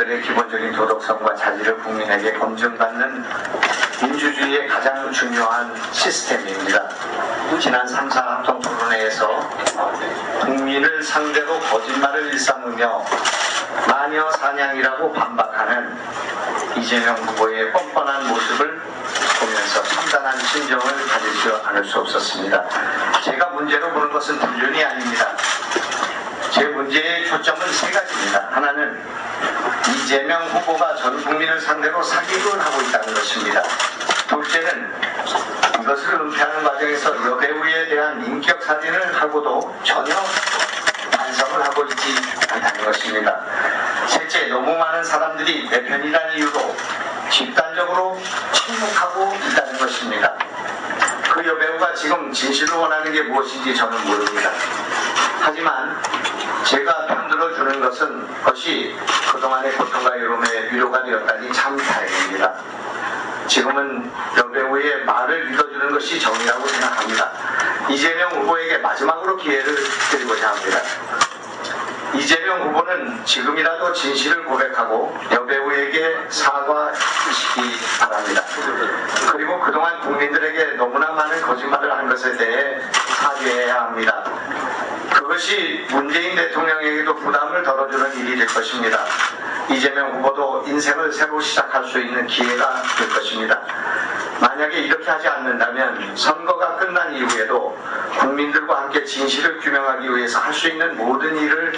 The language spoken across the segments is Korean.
인사들의 기본적인 도덕성과 자질을 국민에게 검증받는 민주주의의 가장 중요한 시스템입니다. 지난 3사 합동 토론회에서 국민을 상대로 거짓말을 일삼으며 마녀 사냥이라고 반박하는 이재명 후보의 뻔뻔한 모습을 보면서 참단한 심정을 가질 수 않을 수 없었습니다. 제가 문제로 보는 것은 불륜이 아닙니다. 제 문제의 초점은 세 가지입니다. 하나는 이재명 후보가 전 국민을 상대로 사기를 하고 있다는 것입니다. 둘째는 이것을 은폐하는 과정에서 여배우에 대한 인격 사진을 하고도 전혀 반성을 하고 있지 않다는 것입니다. 셋째, 너무 많은 사람들이 내 편이라는 이유로 집단적으로 침묵하고 있다는 것입니다. 그 여배우가 지금 진실을 원하는 게 무엇인지 저는 모릅니다. 하지만 제가 편들어 주는 것은 그것이 그동안의 고통과 외로움의 위로가 되었다니 참 다행입니다. 지금은 여배우의 말을 믿어주는 것이 정의라고 생각합니다. 이재명 후보에게 마지막으로 기회를 드리고자 합니다. 이재명 후보는 지금이라도 진실을 고백하고 여배우에게 사과하시기 바랍니다. 그리고 그동안 국민들에게 너무나 많은 거짓말을 한 것에 대해 사죄해야 합니다. 그것이 문재인 대통령에게도 부담을 덜어주는 일이 될 것입니다. 이재명 후보도 인생을 새로 시작할 수 있는 기회가 될 것입니다. 만약에 이렇게 하지 않는다면 선거가 끝난 이후에도 국민들과 함께 진실을 규명하기 위해서 할 수 있는 모든 일을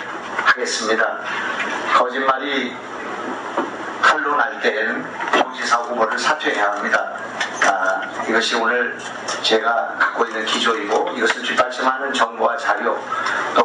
하겠습니다. 거짓말이 때에는 도지사 후보를 사퇴해야 합니다. 아, 이것이 오늘 제가 갖고 있는 기조이고 이것을 뒷받침하는 정보와 자료 또